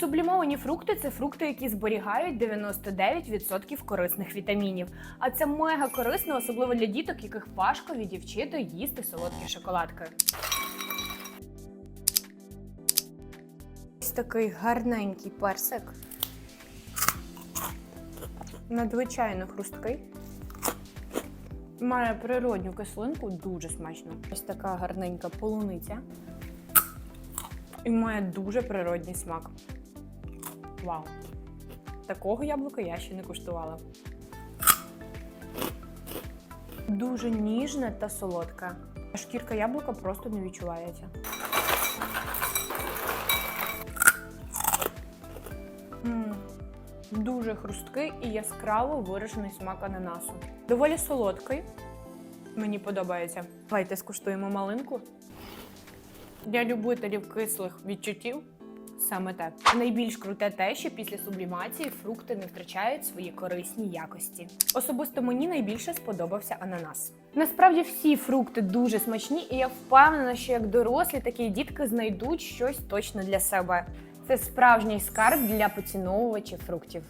Сублімовані фрукти це фрукти, які зберігають 99% корисних вітамінів. А це мега корисно, особливо для діток, яких важко відівчити їсти солодкі шоколадки. Ось такий гарненький персик. Надзвичайно хрусткий. Має природню кислинку, дуже смачно. Ось така гарненька полуниця. І має дуже природній смак. Вау! Такого яблука я ще не куштувала. Дуже ніжне та солодке. Шкірка яблука просто не відчувається. Дуже хрусткий і яскраво виражений смак ананасу. Доволі солодкий. Мені подобається. Давайте скуштуємо малинку. Для любителів кислих відчуттів саме те. Найбільш круте те, що після сублімації фрукти не втрачають свої корисні якості. Особисто мені найбільше сподобався ананас. Насправді всі фрукти дуже смачні, і я впевнена, що як дорослі, такі дітки знайдуть щось точно для себе. Це справжній скарб для поціновувачів фруктів.